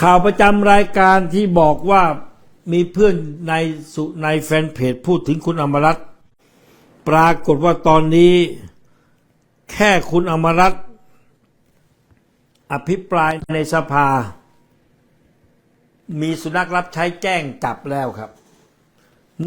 ข่าวประจำรายการที่บอกว่ามีเพื่อนในสุในแฟนเพจพูดถึงคุณอมรัตปรากฏว่าตอนนี้แค่คุณอมรัตอภิปรายในสภา มีสุนัขรับใช้แจ้งจับแล้วครับ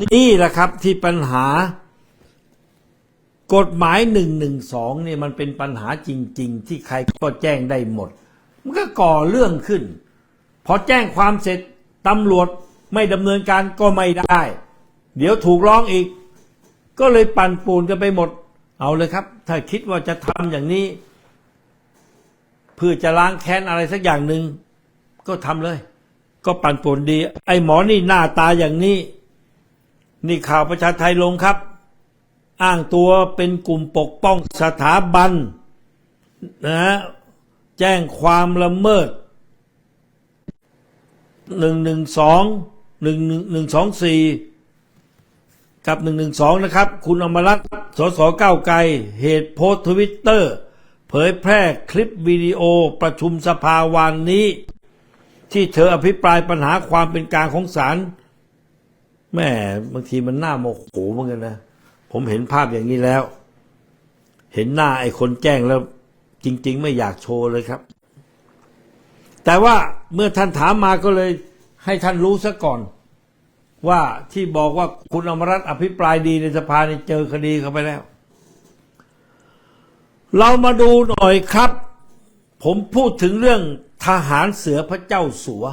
นี่แหละครับที่ปัญหากฎหมายหนึ่งหนึ่งสองเนี่ยมันเป็นปัญหาจริง ๆ ที่ใครก็แจ้งได้หมด มันก็ก่อเรื่องขึ้น พอแจ้งความเสร็จตำรวจไม่ดำเนินการก็ไม่ได้ เดี๋ยวถูกร้องอีก ก็เลยปั่นปูนกันไปหมด เอาเลยครับ ถ้าคิดว่าจะทำอย่างนี้ เพื่อจะล้างแค้นอะไรสักอย่างหนึ่งก็ทำเลย ก็ปั่นป่วนดี ไอ้หมอนี่หน้าตาอย่างนี้ นี่ข่าวประชาไทยลงครับ อ้างตัวเป็นกลุ่มปกป้องสถาบันนะฮะแจ้งความละเมิด หนึ่งหนึ่งสองหนึ่งหนึ่งหนึ่งสองสี่กับหนึ่งหนึ่งสองนะครับ คุณอมรัตน์สสก้าวไกล เหตุโพสทวิตเตอร์ เผยแพร่คลิปวิดีโอประชุมสภาวานนี้ ที่เธออภิปรายปัญหาความเป็นกลางของศาลแม่บางทีมันน่าโมโหเหมือนกันนะ ผมเห็นภาพอย่างนี้แล้ว เห็นหน้าไอ้คนแจ้งแล้ว จริง ๆ ไม่อยากโชว์เลยครับ แต่ว่าเมื่อท่านถามมาก็เลยให้ท่านรู้ซะก่อน ว่าที่บอกว่าคุณอมรัตอภิปรายดีในสภาเนี่ยเจอคดีเข้าไปแล้ว เรามาดูหน่อยครับ ผมพูดถึงเรื่องทหารเสือพระเจ้าสัว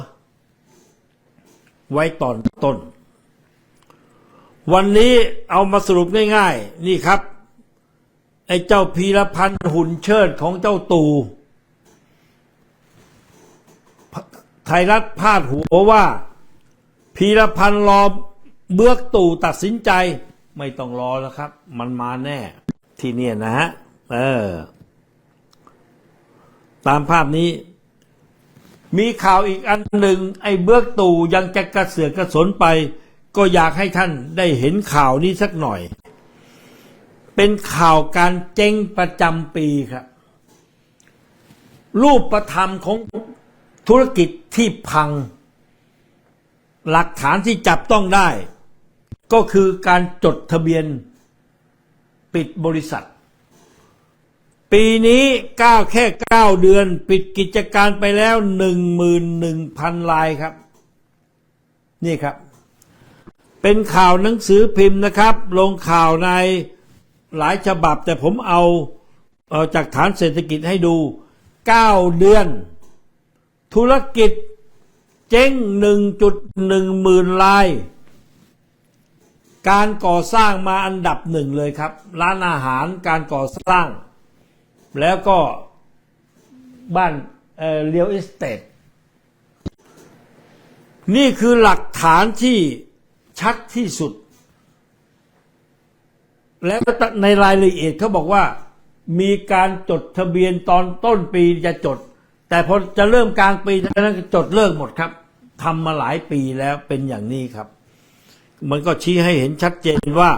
ไว้ตอนต้น วันนี้เอามาสรุปง่าย ๆ นี่ครับ ไอ้เจ้าพีรพันธ์หุ่นเชิดของเจ้าตู่ ไทยรัฐพาดหัวว่าพีรพันธ์รอเบือกตู่ตัดสินใจ ไม่ต้องรอแล้วครับ มันมาแน่ ที่เนี่ยนะฮะเออ ตามภาพนี้ มีข่าวอีกอันหนึ่ง ไอ้เบือกตู่ยังจะกระเสือกกระสนไป ก็อยากให้ท่านได้เห็นข่าวนี้สักหน่อย เป็นข่าวการเจ๊งประจำปีครับรูปประธรรมของ ธุรกิจที่พัง หลักฐานที่จับต้องได้ ก็คือการจดทะเบียนปิดบริษัท ปีนี้ก้าวแค่เก้าเดือน ปิดกิจการไปแล้วหนึ่งหมื่นหนึ่งพันลายครับ นี่ครับ เป็นข่าวหนังสือพิมพ์นะครับ ลงข่าวในหลายฉบับแต่ผมเอาเอาจากฐานเศรษฐกิจให้ดูเก้าเดือน ธุรกิจเจ๊งหนึ่งจุดหมื่นลาย การก่อสร้างมาอันดับหนึ่งเลยครับ ร้านอาหารการก่อสร้าง แล้วก็บ้านเรียลเอสเตทนี่คือหลักฐานที่ชัดที่สุด แล้วในรายละเอียดเขาบอกว่า มีการจดทะเบียนตอนต้นปีจะจด แต่พอจะเริ่มกลางปีนั้นจดเลิกหมดครับทำมาหลายปีแล้วเป็นอย่างนี้ครับ มันก็ชี้ให้เห็นชัดเจนว่า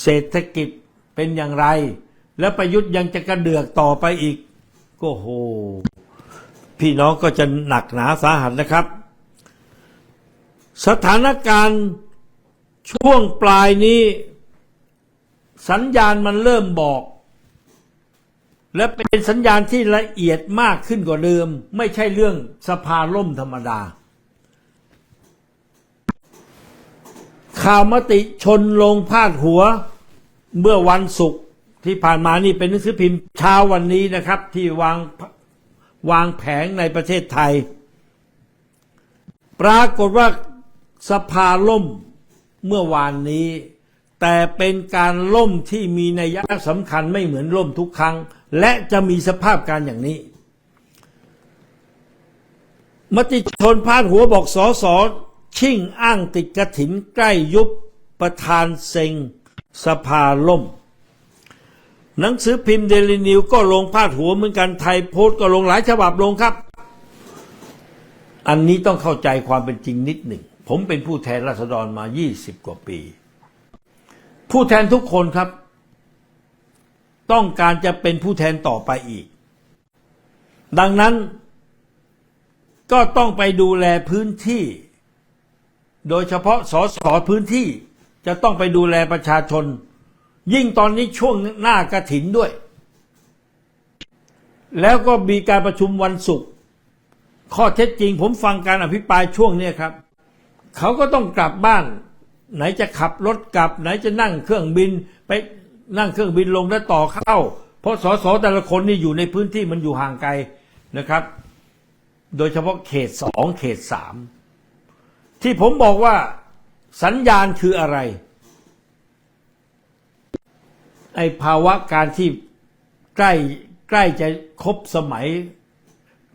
เศรษฐกิจเป็นอย่างไร แล้วประยุทธ์ยังจะกระเดือกต่อไปอีก ก็โห พี่น้องก็จะหนักหนาสาหัสนะครับ สถานการณ์ช่วงปลายนี้ สัญญาณมันเริ่มบอก และเป็นสัญญาณที่ละเอียดมากขึ้นกว่าเดิม ไม่ใช่เรื่องสภาล่มธรรมดา ข่าวมติชนลงพาดหัว เมื่อวันศุกร์ที่ผ่านมานี่เป็นหนังสือพิมพ์เช้าวันนี้นะครับ ที่วางวางแผงในประเทศไทย ปรากฏว่าสภาล่มเมื่อวานนี้ แต่เป็นการล่มที่มีนัยสำคัญไม่เหมือนล่มทุกครั้ง และจะมีสภาพการอย่างนี้ มติชนพาดหัวบอกสอสอชิ่งอ้างติดกระถินใกล้ยุบประธานเซ็งสภาล่ม หนังสือพิมพ์เดลินิวก็ลงพาดหัวเหมือนกันไทยโพสต์ก็ลงหลายฉบับลงครับ อันนี้ต้องเข้าใจความเป็นจริงนิดหนึ่ง ผมเป็นผู้แทนราษฎรมา 20 กว่าปี ผู้แทนทุกคนครับ ต้องการจะเป็นผู้แทนต่อไปอีก ดังนั้นก็ต้องไปดูแลพื้นที่ โดยเฉพาะสสพื้นที่จะต้องไปดูแลประชาชน ยิ่งตอนนี้ช่วงหน้ากระถินด้วย แล้วก็มีการประชุมวันศุกร์ข้อเท็จจริงผมฟังการอภิปรายช่วงนี้ครับ เขาก็ต้องกลับบ้าน ไหนจะขับรถกลับ ไหนจะนั่งเครื่องบินไป นั่งเครื่องบินลงแล้วต่อเข้า เพราะสสแต่ละคนนี่อยู่ในพื้นที่มันอยู่ห่างไกลนะครับ โดยเฉพาะเขตสองเขตสามที่ผมบอกว่าสัญญาณคืออะไร ไอภาวะการที่ใกล้ใกล้จะครบสมัย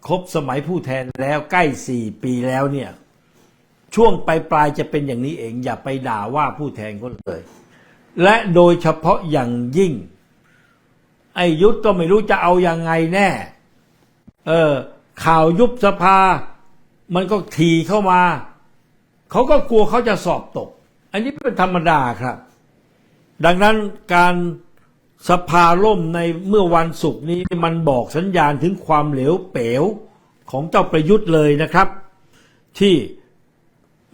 ครบสมัยผู้แทนแล้วใกล้สี่ปีแล้วเนี่ย ช่วงปลายปลายจะเป็นอย่างนี้เอง อย่าไปด่าว่าผู้แทนก็เลย และโดยเฉพาะอย่างยิ่ง ไอ้ยุทธก็ไม่รู้จะเอาอยัางไงแน่ เออ ข่าวยุบสภา มันก็ทีเข้ามา เขาก็กลัวเขาจะสอบตก อันนี้เป็นธรรมดาครับ ดังนั้นการสภาล่มในเมื่อวันศุกร์นี้มันบอกสัญญาณถึงความเหลวเป๋วของเจ้าประยุทธ์เลยนะครับ ที่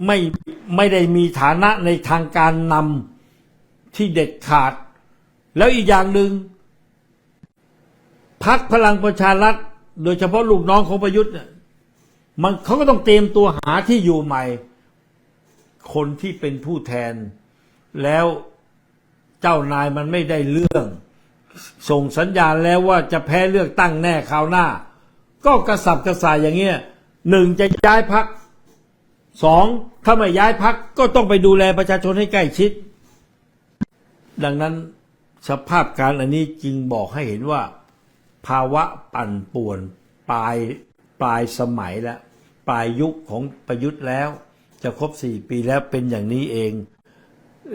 ไม่ไม่ได้มีฐานะในทางการนำ ที่เด็ดขาด แล้วอีกอย่างหนึ่งพักพลังประชารัฐ โดยเฉพาะลูกน้องของประยุทธ์เนี่ยมันเขาก็ต้องเตรียมตัวหาที่อยู่ใหม่ คนที่เป็นผู้แทน แล้วเจ้านายมันไม่ได้เรื่อง ส่งสัญญาณแล้วว่าจะแพ้เลือกตั้งแน่คราวหน้า ก็กระสับกระส่ายอย่างเงี้ยหนึ่งจะย้ายพักสองถ้าไม่ย้ายพักก็ต้องไปดูแลประชาชนให้ใกล้ชิด ดังนั้นสภาพการอันนี้จึงบอกให้เห็นว่า ภาวะปั่นป่วนปลายปลายสมัยแล้วปลายยุคของประยุทธ์แล้ว จะครบสี่ปีแล้วเป็นอย่างนี้เอง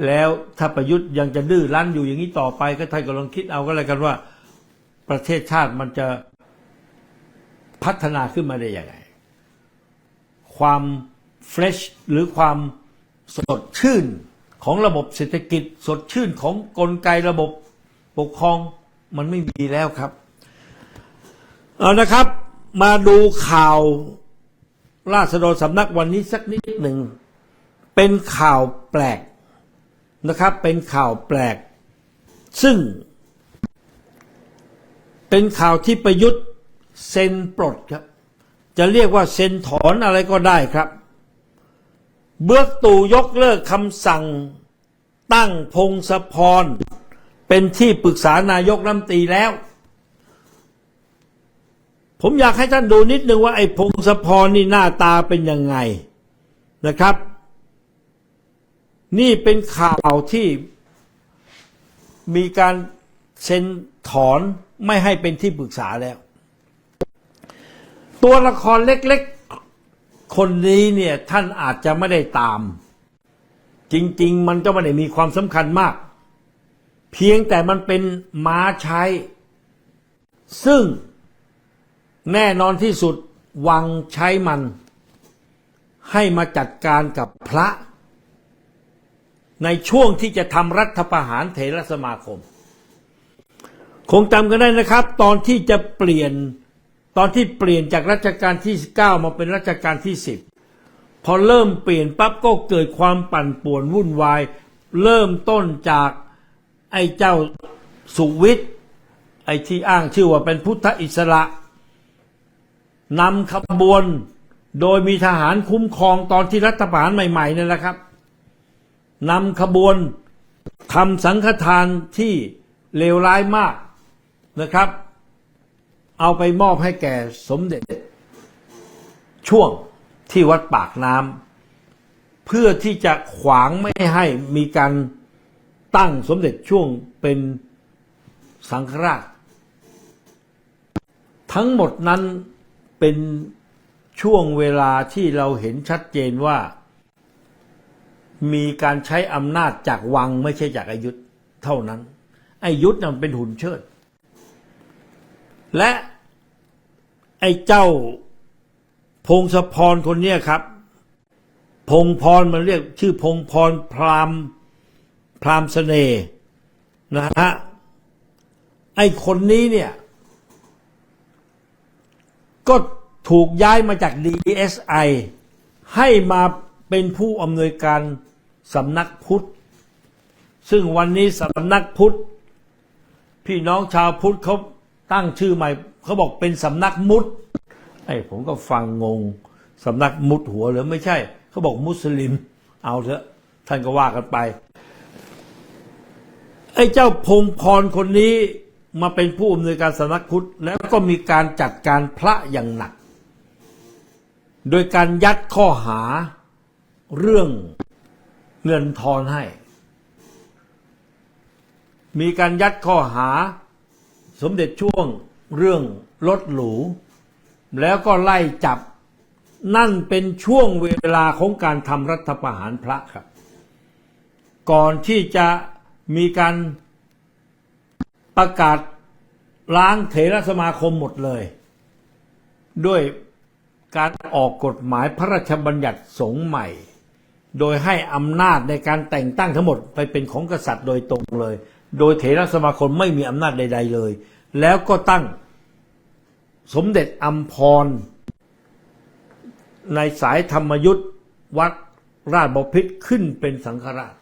แล้วถ้าประยุทธ์ยังจะดื้อรั้นอยู่อย่างนี้ต่อไป ก็ท่านก็ลองคิดเอาก็แล้วกันว่า ประเทศชาติมันจะพัฒนาขึ้นมาได้อยังไงความเฟรชหรือความสดชื่น ของระบบเศรษฐกิจสดชื่นของกลไกระบบปกครองมันไม่มีแล้วครับ เอานะครับ มาดูข่าวราษฎรสำนักวันนี้สักนิดหนึ่ง เป็นข่าวแปลกนะครับ เป็นข่าวแปลก ซึ่ง เป็นข่าวที่ประยุทธ์เซ็นปลดครับ จะเรียกว่าเซ็นถอนอะไรก็ได้ครับ เบือกตู่ยกเลิกคำสั่ง ตั้งพงศพร เป็นที่ปรึกษานายกรัฐมนตรีแล้ว ผมอยากให้ท่านดูนิดนึงว่าไอ้พงศพรนี่หน้าตาเป็นยังไงนะครับ นี่เป็นข่าวที่มีการเซ็นถอนไม่ให้เป็นที่ปรึกษาแล้ว ตัวละครเล็กๆ คนนี้เนี่ยท่านอาจจะไม่ได้ตาม จริง ๆ มันก็ไม่ได้มีความสำคัญมาก เพียงแต่มันเป็นม้าใช้ ซึ่งแน่นอนที่สุดวังใช้มัน ให้มาจัดการกับพระ ในช่วงที่จะทำรัฐประหารเถรสมาคม คงจำกันได้นะครับ ตอนที่จะเปลี่ยน ตอนที่เปลี่ยนจากรัชกาลที่ 9 มาเป็นรัชกาลที่ 10 พอเริ่มเปลี่ยนปั๊บก็เกิดความปั่นป่วนวุ่นวาย เริ่มต้นจากไอ้เจ้าสุวิทย์ไอ้ที่อ้างชื่อว่าเป็นพุทธอิสระนำขบวนโดยมีทหารคุ้มครองตอนที่รัฐประหารใหม่ๆนั่นแหละครับนำขบวนทำสังฆทานที่เลวร้ายมากนะครับ เอาไปมอบให้แก่สมเด็จ ช่วงที่วัดปากน้ำเพื่อที่จะขวางไม่ให้มีการตั้งสมเด็จช่วงเป็นสังฆราช ทั้งหมดนั้นเป็นช่วงเวลาที่เราเห็นชัดเจนว่า มีการใช้อำนาจจากวังไม่ใช่จากอายุธเท่านั้นอายุธนั้นเป็นหุ่นเชิด และ ไอ้เจ้า พงศพรคนเนี้ยครับ พงพรมันเรียกชื่อพงพรพรามพรามเสน่ห์นะฮะไอ้คนนี้เนี่ย ก็ถูกย้ายมาจาก DSI ให้มาเป็นผู้อำนวยการสำนักพุทธ ซึ่งวันนี้สำนักพุทธ พี่น้องชาวพุทธเขา ตั้งชื่อใหม่เขาบอกเป็นสำนักมุดไอ้ผมก็ฟังงงสำนักมุดหัวหรือไม่ใช่ เขาบอกมุสลิม เอาเถอะ ท่านก็ว่ากันไป ไอ้เจ้าพงพรคนนี้มาเป็นผู้อำนวยการสำนักพุทธแล้วก็มีการจัดการพระอย่างหนัก โดยการยัดข้อหาเรื่องเงินทอนให้ มีการยัดข้อหา สมเด็จช่วงเรื่องรถหรู แล้วก็ไล่จับนั่นเป็นช่วงเวลาของการทำรัฐประหารพระครับ ก่อนที่จะมีการประกาศล้างเถรสมาคมหมดเลย ด้วยการออกกฎหมายพระราชบัญญัติสงฆ์ใหม่ โดยให้อำนาจในการแต่งตั้งทั้งหมดไปเป็นของกษัตริย์โดยตรงเลย โดยเถรสมาคมไม่มีอำนาจใด ๆเลย แล้วก็ตั้งสมเด็จอัมพร ในสายธรรมยุทธวัดราชบพิตรขึ้นเป็นสังฆราช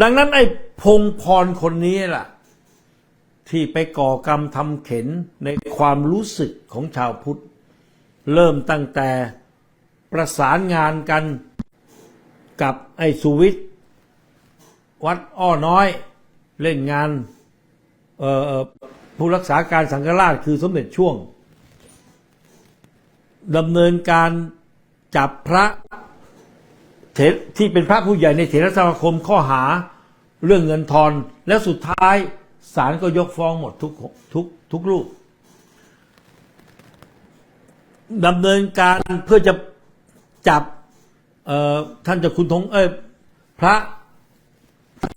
ดังนั้นไอ้พงพรคนนี้ล่ะ ที่ไปก่อกรรมทำเข็นในความรู้สึกของชาวพุทธ เริ่มตั้งแต่ประสานงานกันกับไอ้สุวิทย์ วัดอ้อน้อย เล่นงานผู้รักษาการสังฆราชคือสมเด็จช่วงดำเนินการจับพระเถรที่เป็นพระผู้ใหญ่ในเถรสมาคมข้อหาเรื่องเงินทอน แล้วสุดท้ายศาลก็ยกฟ้องหมดทุกทุกทุกรูปดำเนินการเพื่อจะจับท่านเจะคุณทงเอ้ยพระ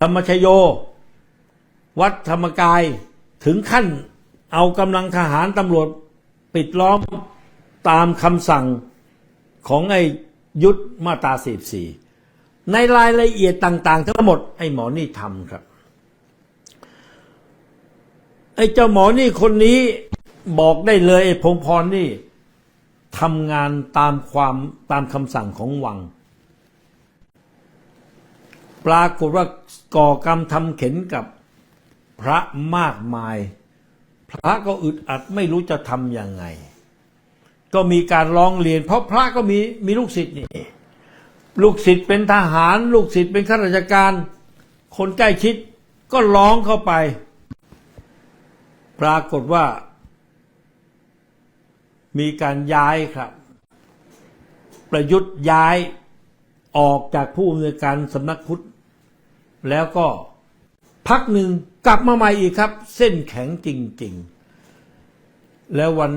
ธรรมชโย วัดธรรมกายถึงขั้นเอากำลังทหารตำรวจปิดล้อมตามคำสั่งของไอ้ยุทธมาตาสีสี่ในรายละเอียดต่าง ๆ ทั้งหมดไอ้หมอนี่ทำครับไอ้เจ้าหมอนี่คนนี้บอกได้เลยไอ้พงพรนี่ทำงานตามความตามคำสั่งของวัง ปรากฏว่าก่อกรรมทำเข็นกับพระมากมาย พระก็อึดอัดไม่รู้จะทำยังไง ก็มีการร้องเรียน เพราะพระก็มีมีลูกศิษย์นี่ลูกศิษย์เป็นทหาร ลูกศิษย์เป็นข้าราชการ คนใกล้ชิดก็ร้องเข้าไป ปรากฏว่า มีการย้ายครับ ประยุทธ์ย้ายออกจากผู้อำนวยการสำนักพุทธ แล้วก็พักหนึ่งกลับมาใหม่อีกครับ เส้นแข็งจริง ๆ แล้ววัน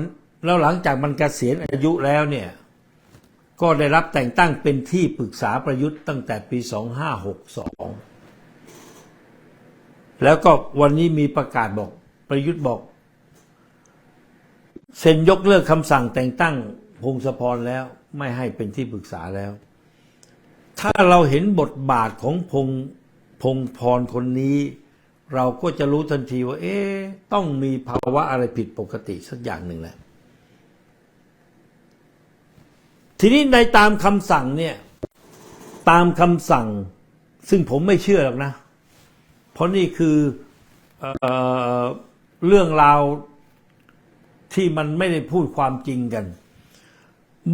แล้วหลังจากมันเกษียณอายุแล้วเนี่ยก็ได้รับแต่งตั้งเป็นที่ปรึกษาประยุทธ์ตั้งแต่ปี 2562 แล้วก็วันนี้มีประกาศบอกประยุทธ์บอก เซ็นยกเลิกคำสั่งแต่งตั้งพงศพรแล้วไม่ให้เป็นที่ปรึกษาแล้ว ถ้าเราเห็นบทบาทของพง พงพรคนนี้ เราก็จะรู้ทันทีว่า เอ๊ะต้องมีภาวะอะไรผิดปกติสักอย่างหนึ่งแหละทีนี้ในตามคำสั่งเนี่ยตามคำสั่ง ซึ่งผมไม่เชื่อหรอกนะ เพราะนี่คือเออเรื่องราวที่มันไม่ได้พูดความจริงกัน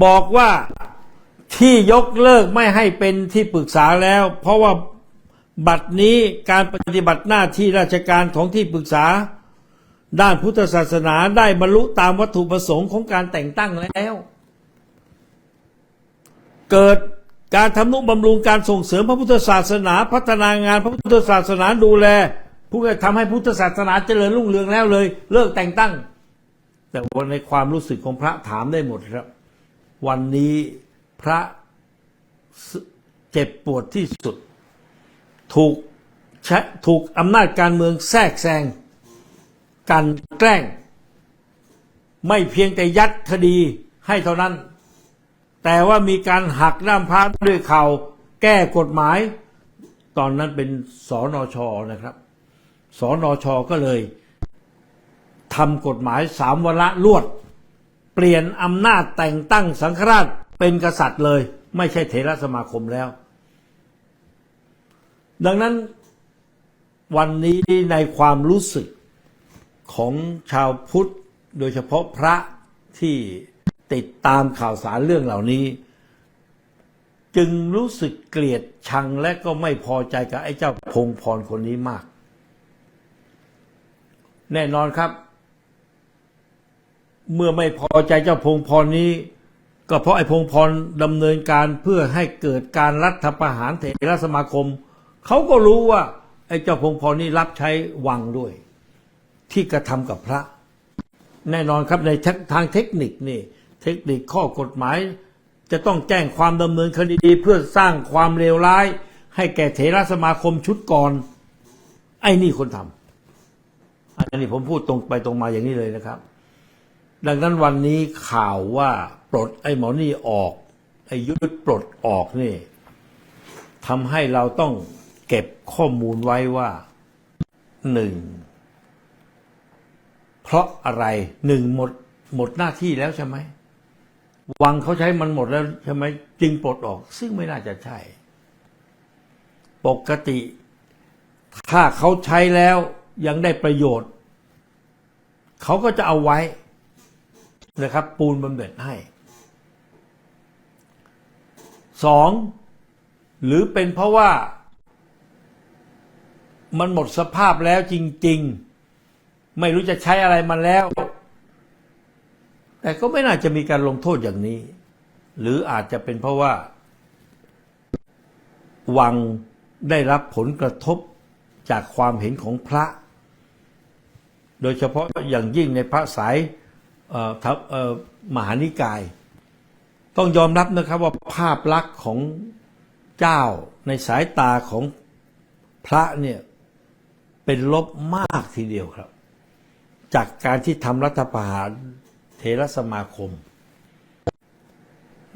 บอกว่าที่ยกเลิกไม่ให้เป็นที่ปรึกษาแล้ว เพราะว่า บัดนี้การปฏิบัติหน้าที่ราชการของที่ปรึกษา ด้านพุทธศาสนาได้บรรลุตามวัตถุประสงค์ของการแต่งตั้งแล้ว เกิดการทำนุบำรุงการส่งเสริมพระพุทธศาสนา พัฒนางานพระพุทธศาสนาดูแลผู้ที่ทำให้พุทธศาสนาเจริญรุ่งเรืองแล้วเลย เลิกแต่งตั้ง แต่วันในความรู้สึกของพระถามได้หมดครับ วันนี้พระเจ็บปวดที่สุด ถูกใช้ถูกอำนาจการเมืองแทรกแซงการแกล้ง ไม่เพียงแต่ยัดคดีให้เท่านั้น แต่ว่ามีการหักด้ามพระด้วยเข่าแก้กฎหมาย ตอนนั้นเป็นสอนอชอนะครับสอนอชอก็เลยทำกฎหมายสามวระลวด เปลี่ยนอำนาจแต่งตั้งสังฆราชเป็นกษัตริย์เลย ไม่ใช่เถรสมาคมแล้ว ดังนั้นวันนี้ในความรู้สึกของชาวพุทธ โดยเฉพาะพระที่ติดตามข่าวสารเรื่องเหล่านี้ จึงรู้สึกเกลียดชังและก็ไม่พอใจกับไอ้เจ้าพงพรคนนี้มาก แน่นอนครับ เมื่อไม่พอใจเจ้าพงพรนี้ ก็เพราะไอ้พงพรดำเนินการเพื่อให้เกิดการรัฐประหารเถรสมาคม เขาก็รู้ว่าไอ้เจ้าพงพรนี้รับใช้วังด้วย ที่กระทำกับพระ แน่นอนครับในทางเทคนิคนี่ เทคนิคข้อกฎหมาย จะต้องแจ้งความดำเนินคดีเพื่อสร้างความเลวร้าย ให้แก่เถรสมาคมชุดก่อน ไอ้นี่คนทำอันนี้ผมพูดตรงไปตรงมาอย่างนี้เลยนะครับ ดังนั้นวันนี้ข่าวว่าปลดไอ้หมอนี่ออกไอ้ยุทธปลดออกนี่ทำให้เราต้อง เก็บข้อมูลไว้ว่าหนึ่งเพราะอะไรหนึ่งหมดหมดหน้าที่แล้วใช่ไหมวังเขาใช้มันหมดแล้วใช่ไหมจึงปลดออก ซึ่งไม่น่าจะใช่ ปกติ ถ้าเขาใช้แล้วยังได้ประโยชน์ เขาก็จะเอาไว้นะครับ ปูนบำเหน็จให้สองหรือเป็นเพราะว่า มันหมดสภาพแล้วจริง ๆ ไม่รู้จะใช้อะไรมันแล้ว แต่ก็ไม่น่าจะมีการลงโทษอย่างนี้ หรืออาจจะเป็นเพราะว่า วังได้รับผลกระทบจากความเห็นของพระ โดยเฉพาะอย่างยิ่งในพระสายทัพเอ่อมหานิกาย ต้องยอมรับนะครับว่าภาพลักษณ์ของเจ้าในสายตาของพระเนี่ย เป็นลบมากทีเดียวครับ จากการที่ทำรัฐประหารเทรสมาคม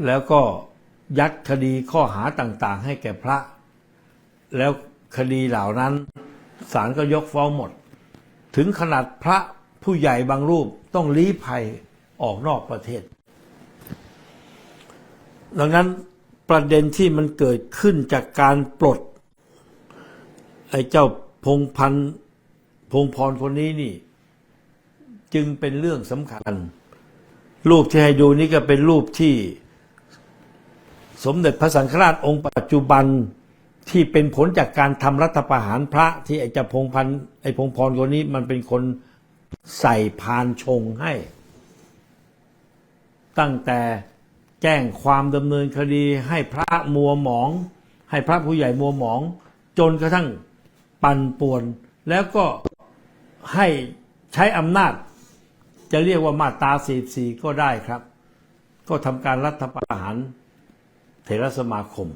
แล้วก็ยัดคดีข้อหาต่างๆ ให้แก่พระ แล้วคดีเหล่านั้นศาลก็ยกฟ้องหมด ถึงขนาดพระผู้ใหญ่บางรูปต้องลี้ภัยออกนอกประเทศ ดังนั้นประเด็นที่มันเกิดขึ้นจากการปลดไอ้เจ้า พงพันพงพรคนนี้นี่ จึงเป็นเรื่องสำคัญ รูปที่ให้ดูนี่ก็เป็นรูปที่ สมเด็จพระสังฆราชองค์ปัจจุบันที่เป็นผลจากการทำรัฐประหารพระที่ไอ้เจ้าพงพันไอ้พงพรคนนี้มันเป็นคนใส่พานชงให้ ตั้งแต่แจ้งความดำเนินคดีให้พระมัวหมอง ให้พระผู้ใหญ่มัวหมอง จนกระทั่ง ปั่นป่วน แล้วก็ให้ใช้อำนาจ จะเรียกว่ามาตรา44 ก็ได้ครับ ก็ทำการรัฐประหารเถรสมาคม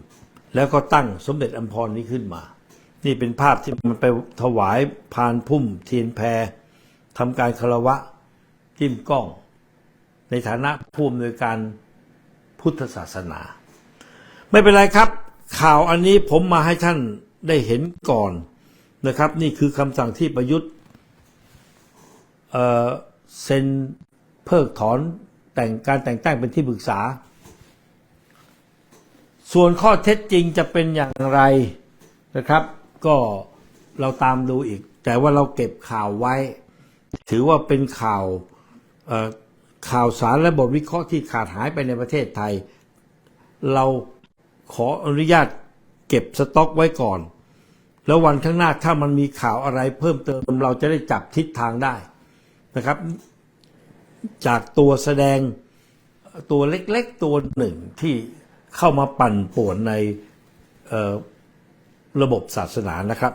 แล้วก็ตั้งสมเด็จอัมพรนี้ขึ้นมา นี่เป็นภาพที่มันไปถวายพานพุ่ม เทียนแพรทำการคารวะจิ้มกล้อง ในฐานะผู้อำนวยการพุทธศาสนา ไม่เป็นไรครับ ข่าวอันนี้ผมมาให้ท่านได้เห็นก่อน นะครับ นี่คือคำสั่งที่ประยุทธ์เเซ็นเพิกถอนแต่งการแต่งตั้งเป็นที่ปรึกษา ส่วนข้อเท็จจริงจะเป็นอย่างไรนะครับ ก็เราตามดูอีก แต่ว่าเราเก็บข่าวไว้ ถือว่าเป็นข่าวข่าวสารและบทวิเคราะห์ที่ขาดหายไปในประเทศไทย เราขออนุญาตเก็บสต็อกไว้ก่อน แล้ววันข้างหน้าถ้ามันมีข่าวอะไรเพิ่มเติมเราจะได้จับทิศทางได้นะครับ จากตัวแสดงตัวเล็กๆตัวหนึ่งที่เข้ามาปั่นป่วนในระบบศาสนานะครับ